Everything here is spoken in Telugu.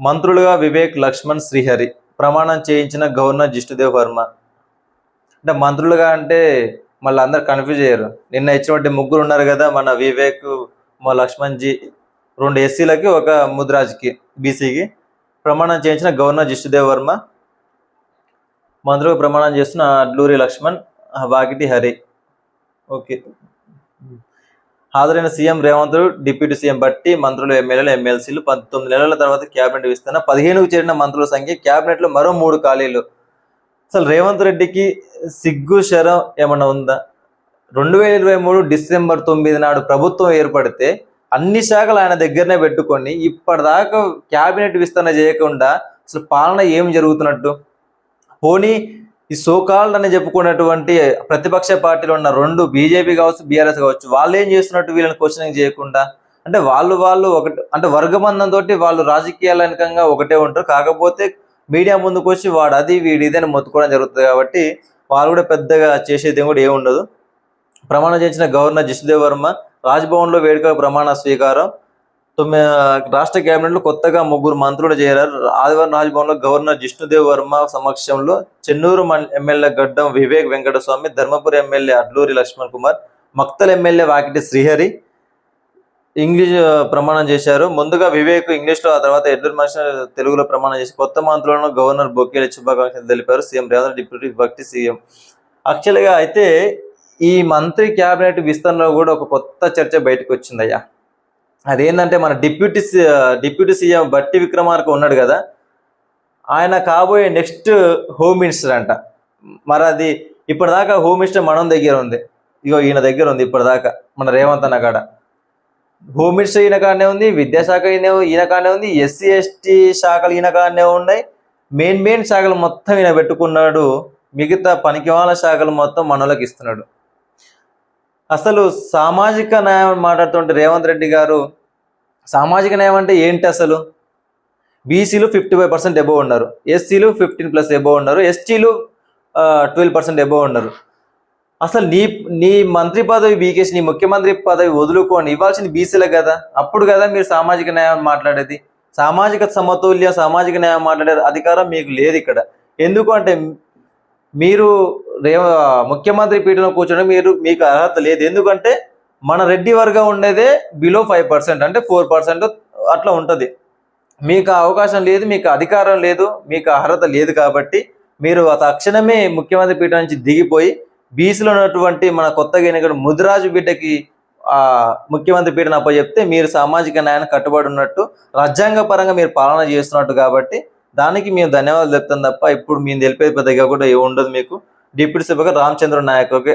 మంత్రులుగా వివేక్ లక్ష్మణ్ శ్రీహరి ప్రమాణం చేయించిన గవర్నర్ జిష్ణుదేవ్ వర్మ. అంటే మంత్రులుగా అంటే మళ్ళీ అందరు కన్ఫ్యూజ్ అయ్యారు. నిన్న ఇచ్చినటువంటి ముగ్గురు ఉన్నారు కదా మన వివేక్ మా లక్ష్మణ్ జీ రెండు ఎస్సీలకి ఒక ముద్రాజ్కి బీసీకి ప్రమాణం చేయించిన గవర్నర్ జిష్ణుదేవ్ వర్మ. మంత్రులుగా ప్రమాణం చేస్తున్న అడ్లూరి లక్ష్మణ్ వాకిటి హరి. ఓకే. హాజరైన CM Revanth deputy CM Bhatti మంత్రులు ఎమ్మెల్యేలు ఎమ్మెల్సీలు పంతొమ్మిది నెలల తర్వాత క్యాబినెట్ విస్తరణ పదిహేనుకు చేరిన మంత్రుల సంఖ్య క్యాబినెట్లో మరో మూడు ఖాళీలు. అసలు రేవంత్ రెడ్డికి సిగ్గు శరం ఏమన్నా ఉందా? రెండు వేల ఇరవై మూడు డిసెంబర్ తొమ్మిది నాడు ప్రభుత్వం ఏర్పడితే అన్ని శాఖలు ఆయన దగ్గరనే పెట్టుకొని ఇప్పటిదాకా క్యాబినెట్ విస్తరణ చేయకుండా అసలు పాలన ఏం జరుగుతున్నట్టు? పోనీ ఈ సోకాల్డ్ అని చెప్పుకున్నటువంటి ప్రతిపక్ష పార్టీలు ఉన్న రెండు బీజేపీ కావచ్చు బీఆర్ఎస్ కావచ్చు వాళ్ళు ఏం చేస్తున్నట్టు వీళ్ళని క్వశ్చనింగ్ చేయకుండా అంటే వాళ్ళు వాళ్ళు ఒకటి అంటే వర్గబంధం తోటి వాళ్ళు రాజకీయాలనికంగా ఒకటే ఉంటారు. కాకపోతే మీడియా ముందుకు వచ్చి వాడు అది వీడి ఇది అని మొత్తుకోవడం జరుగుతుంది కాబట్టి వాళ్ళు కూడా పెద్దగా చేసేది కూడా ఏముండదు ప్రమాణం చేసిన గవర్నర్ జస్దేవ్ వర్మ రాజ్భవన్లో వేడుక ప్రమాణ స్వీకారం తొమ్మిది రాష్ట్ర కేబినెట్లో కొత్తగా ముగ్గురు మంత్రులు చేరారు. ఆదివారం రాజ్భవన్లో గవర్నర్ జిష్ణుదేవ్ వర్మ సమక్షంలో Chennur Mann- MLA Gaddam Vivek Venkataswamy Dharmapuri MLA Adluri Laxman Kumar Makthal MLA Vakiti Srihari English ప్రమాణం చేశారు. ముందుగా వివేక్ ఇంగ్లీష్లో ఆ తర్వాత ఎడ్లూరు మనిషి తెలుగులో ప్రమాణం చేసి కొత్త మంత్రులను గవర్నర్ బొక్కేల శుభాకాంక్షలు తెలిపారు. CM Revanth deputy Bhatti CM. యాక్చువల్గా అయితే ఈ మంత్రి క్యాబినెట్ విస్తరణలో కూడా ఒక కొత్త చర్చ బయటకు వచ్చిందయ్యా. అదేంటంటే మన డిప్యూటీ డిప్యూటీ సీఎం బట్టి విక్రమార్క ఉన్నాడు కదా. ఆయన కాబోయే నెక్స్ట్ హోమ్ మినిస్టర్ అంట. మరి అది ఇప్పటిదాకా హోమ్ మినిస్టర్ మనం దగ్గర ఉంది. ఇగో ఈయన దగ్గర ఉంది ఇప్పటిదాకా మన రేవంత్ అన్న కాడ. హోమ్ మినిస్టర్ ఈయన కాడనే ఉంది విద్యాశాఖ ఈయన ఈయన కాడనే ఉంది ఎస్సీ ఎస్టీ శాఖలు ఈయన కాడనే ఉన్నాయి. మెయిన్ మెయిన్ శాఖలు మొత్తం ఈయన పెట్టుకున్నాడు. మిగతా పనికివాల శాఖలు మొత్తం మనలోకి ఇస్తున్నాడు. అసలు సామాజిక న్యాయం మాట్లాడుతుంటే రేవంత్ రెడ్డి గారు సామాజిక న్యాయం అంటే ఏంటి అసలు? బీసీలు ఫిఫ్టీ ఫైవ్ పర్సెంట్ ఎబో ఉన్నారు. ఎస్సీలు ఫిఫ్టీన్ ప్లస్ ఎబో ఉన్నారు. ఎస్టీలు ట్వెల్వ్ పర్సెంట్ ఎబో ఉన్నారు. అసలు నీ నీ మంత్రి పదవి బీకేసి నీ ముఖ్యమంత్రి పదవి వదులుకోండి ఇవ్వాల్సింది బీసీలే కదా? అప్పుడు కదా మీరు సామాజిక న్యాయం మాట్లాడేది. సామాజిక సమతుల్య సామాజిక న్యాయం మాట్లాడే అధికారం మీకు లేదు ఇక్కడ. ఎందుకు అంటే మీరు రేవ ముఖ్యమంత్రి పీఠంలో కూర్చొని మీరు మీకు అర్హత లేదు. ఎందుకంటే మన రెడ్డి వర్గం ఉండేదే బిలో ఫైవ్ పర్సెంట్ అంటే ఫోర్ పర్సెంట్ అట్లా ఉంటుంది. మీకు అవకాశం లేదు మీకు అధికారం లేదు మీకు అర్హత లేదు కాబట్టి మీరు తక్షణమే ముఖ్యమంత్రి పీఠం నుంచి దిగిపోయి బీసీలో ఉన్నటువంటి మన కొత్తగా ఎన్నికడు ముదిరాజు బిడ్డకి ఆ ముఖ్యమంత్రి పీఠను అప్పచెప్తే మీరు సామాజిక న్యాయాన్ని కట్టుబడి ఉన్నట్టు రాజ్యాంగ పరంగా మీరు పాలన చేస్తున్నట్టు కాబట్టి దానికి మేము ధన్యవాదాలు చెప్తాం తప్ప ఇప్పుడు మేము తెలిపేది పెద్దగా కూడా ఏముండదు ఉండదు మీకు. డిప్యూటీ సభగా రామచంద్ర నాయక్ ఓకే